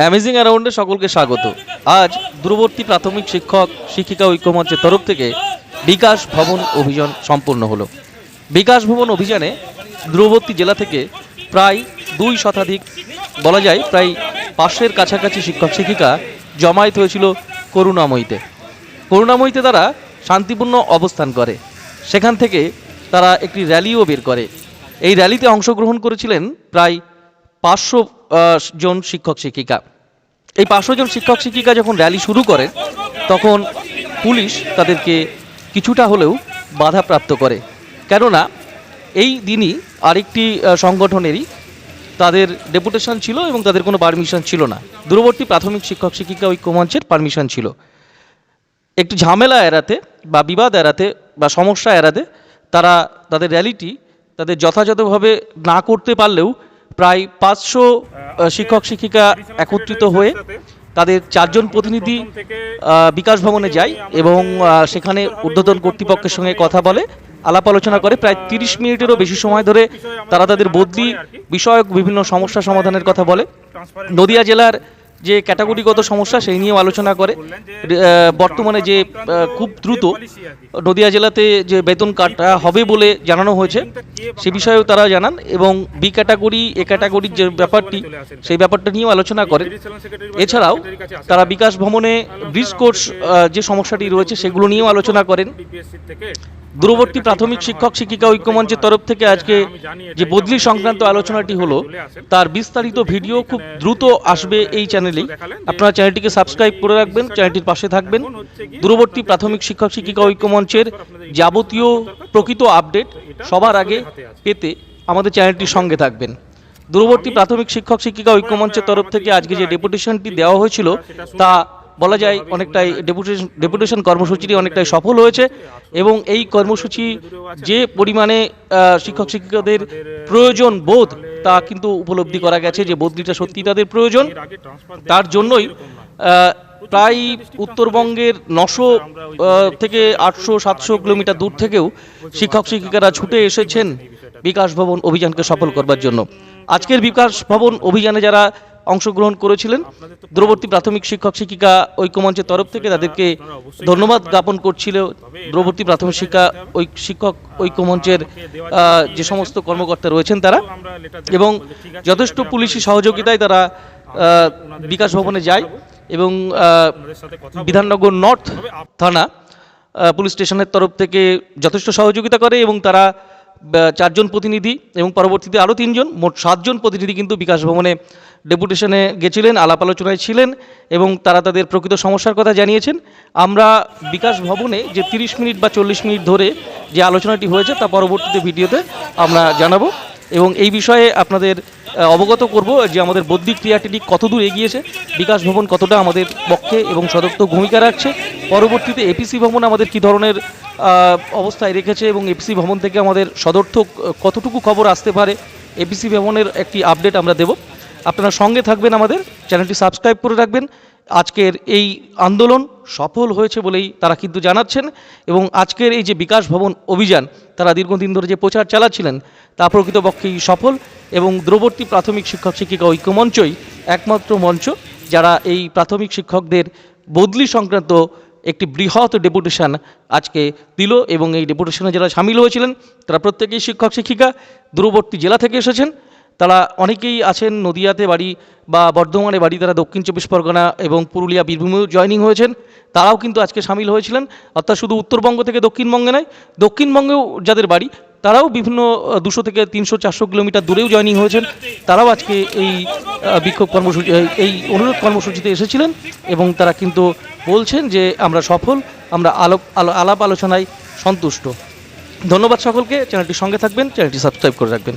Amazing অ্যারাউন্ডে সকলকে স্বাগত। আজ দূরবর্তী প্রাথমিক শিক্ষক, শিক্ষিকা ঐক্যমঞ্চের তরফ থেকে বিকাশ ভবন অভিযান সম্পূর্ণ হলো। বিকাশ ভবন অভিযানে দূরবর্তী জেলা থেকে প্রায় দুই শতাধিক, বলা যায় প্রায় পাঁচশের কাছাকাছি শিক্ষক, শিক্ষিকা জমায়েত হয়েছিল করুণাময়ীতে। করুণাময়ীতে তারা শান্তিপূর্ণ অবস্থান করে। সেখান থেকে তারা একটি র্যালিও বের করে। এই র্যালিতে অংশগ্রহণ করেছিলেন প্রায় পাঁচশো জন শিক্ষক শিক্ষিকা। এই পাঁচশো জন শিক্ষক শিক্ষিকা যখন র্যালি শুরু করেন তখন পুলিশ তাদেরকে কিছুটা হলেও বাধাপ্রাপ্ত করে। কেননা, এই দিনই আরেকটি সংগঠনেরই তাদের ডেপুটেশন ছিল এবং তাদের কোনো পারমিশন ছিল না। দূরবর্তী প্রাথমিক শিক্ষক শিক্ষিকা ঐক্যমঞ্চের পারমিশন ছিল। একটু ঝামেলা এড়াতে বা বিবাদ এড়াতে বা সমস্যা এড়াতে তারা তাদের র্যালিটি তাদের যথাযথভাবে না করতে পারলেও প্রায় পাঁচশো শিক্ষক, শিক্ষিকা একত্রিত হয়ে তাদের চারজন প্রতিনিধি বিকাশ ভবনে যায় এবং সেখানে ঊর্ধ্বতন কর্তৃপক্ষের সঙ্গে কথা বলে, আলাপ আলোচনা করে। প্রায় তিরিশ মিনিটেরও বেশি সময় ধরে তারা তাদের বদলি, বিষয়ক বিভিন্ন সমস্যা সমাধানের কথা বলে। নদিয়া জেলার যে ক্যাটাগরিগত সমস্যা সেই নিয়েও আলোচনা করে। বর্তমানে যে খুব দ্রুত নদিয়া জেলাতে যে বেতন কাটা হবে বলে জানানো হয়েছে সে বিষয়েও তারা জানান এবং বি ক্যাটাগরি এ ক্যাটাগরির যে ব্যাপারটি সেই ব্যাপারটা নিয়েও আলোচনা করেন এছাড়াও তারা বিকাশ ভবনে ব্রিজ কোর্স যে সমস্যাটি রয়েছে সেগুলো নিয়েও আলোচনা করেন। দূরবর্তী প্রাথমিক শিক্ষক শিক্ষিকা ঐক্যমঞ্চের তরফ থেকে আজকে যে বদলি সংক্রান্ত আলোচনাটি হলো, তার বিস্তারিত ভিডিও খুব দ্রুত আসবে এই চ্যানেলেই। আপনারা চ্যানেলটিকে সাবস্ক্রাইব করে রাখবেন, চ্যানেলটির পাশে থাকবেন। দূরবর্তী প্রাথমিক শিক্ষক শিক্ষিকা ঐক্যমঞ্চের যাবতীয় প্রকৃত আপডেট সবার আগে পেতে আমাদের চ্যানেলটির সঙ্গে থাকবেন। দূরবর্তী প্রাথমিক শিক্ষক শিক্ষিকা ঐক্যমঞ্চের তরফ থেকে আজকে যে ডেপুটেশনটি দেওয়া হয়েছিল, তা বলা যায় অনেকটাই ডেপুটেশন ডেপুটেশন কর্মসূচিটি অনেকটাই সফল হয়েছে এবং এই কর্মসূচি যে পরিমাণে শিক্ষক শিক্ষিকাদের প্রয়োজন বোধ, তা কিন্তু উপলব্ধি করা গেছে যে বদলিটা সত্যি তাদের প্রয়োজন। তার জন্যই প্রায় উত্তরবঙ্গের নশো থেকে আটশো, সাতশো কিলোমিটার দূর থেকেও শিক্ষক শিক্ষিকারা ছুটে এসেছেন বিকাশ ভবন অভিযানকে সফল করবার জন্য। আজকের বিকাশ ভবন অভিযানে যারা অংশগ্রহণ করেছিলেন। দূরবর্তী প্রাথমিক শিক্ষক শিক্ষিকা ঐক্যমঞ্চের তরফ থেকে তাদেরকে ধন্যবাদ জ্ঞাপন করছিল। দূরবর্তী প্রাথমিক শিক্ষা ঐ শিক্ষক ঐক্যমঞ্চের যে সমস্ত কর্মকর্তা রয়েছেন তারা এবং যথেষ্ট পুলিশি সহযোগিতায় তারা বিকাশ ভবনে যায় এবং বিধাননগর নর্থ থানা পুলিশ স্টেশনের তরফ থেকে যথেষ্ট সহযোগিতা করে এবং তারা চারজন প্রতিনিধি এবং পরবর্তীতে আরও তিনজন, মোট সাতজন প্রতিনিধি কিন্তু বিকাশ ভবনে ডেপুটেশনে গেছিলেন, আলাপ আলোচনায় ছিলেন এবং তারা তাদের প্রকৃত সমস্যার কথা জানিয়েছেন। আমরা বিকাশ ভবনে যে তিরিশ মিনিট বা চল্লিশ মিনিট ধরে যে আলোচনাটি হয়েছে তা পরবর্তীতে ভিডিওতে আমরা জানাব এবং এই বিষয়ে আপনাদের অবগত করব যে আমাদের বৌদ্ধিক ক্রিয়াটি ঠিক কতদূর এগিয়েছে, বিকাশ ভবন কতটা আমাদের পক্ষে এবং সদর্থক ভূমিকা রাখছে, পরবর্তীতে এপিসি ভবন আমাদের কি ধরনের অবস্থায় রেখেছে এবং এপিসি ভবন থেকে আমাদের সদর্থক কতটুকু খবর আসতে পারে এপিসি ভবনের একটি আপডেট আমরা দেব। আপনারা সঙ্গে থাকবেন আমাদের, চ্যানেলটি সাবস্ক্রাইব করে রাখবেন। আজকের এই আন্দোলন সফল হয়েছে বলেই তারা কিন্তু জানাচ্ছেন এবং আজকের এই যে বিকাশ ভবন অভিযান, তারা দীর্ঘদিন ধরে যে প্রচার চালাচ্ছিলেন, তা প্রকৃতপক্ষেই সফল এবং দূরবর্তী প্রাথমিক শিক্ষক শিক্ষিকা ঐক্যমঞ্চই একমাত্র মঞ্চ, যারা এই প্রাথমিক শিক্ষকদের বদলি সংক্রান্ত একটি বৃহৎ ডেপুটেশন আজকে দিল এবং এই ডেপুটেশনে যারা সামিল হয়েছিলেন, তারা প্রত্যেকেই শিক্ষক, শিক্ষিকা, দূরবর্তী জেলা থেকে এসেছেন। তারা অনেকেই আছেন, নদিয়াতে বাড়ি বা বর্ধমানে বাড়ি, তারা দক্ষিণ চব্বিশ পরগনা এবং পুরুলিয়া, বীরভূমেও জয়নিং হয়েছেন। তারাও কিন্তু আজকে সামিল হয়েছিলেন, অর্থাৎ শুধু উত্তরবঙ্গ থেকে দক্ষিণবঙ্গে নয়, দক্ষিণবঙ্গেও যাদের বাড়ি, তারাও বিভিন্ন, দুশো থেকে তিনশো চারশো কিলোমিটার দূরেও জয়নিং হয়েছেন। তারাও আজকে এই বিক্ষোভ কর্মসূচি, এই- অনুরোধ কর্মসূচিতে এসেছিলেন এবং তারা কিন্তু বলছেন যে আমরা সফল, আমরা আলোপ আলো- আলাপ আলোচনায় সন্তুষ্ট। ধন্যবাদ সকলকে, চ্যানেলটির সঙ্গে থাকবেন, চ্যানেলটি সাবস্ক্রাইব করে রাখবেন।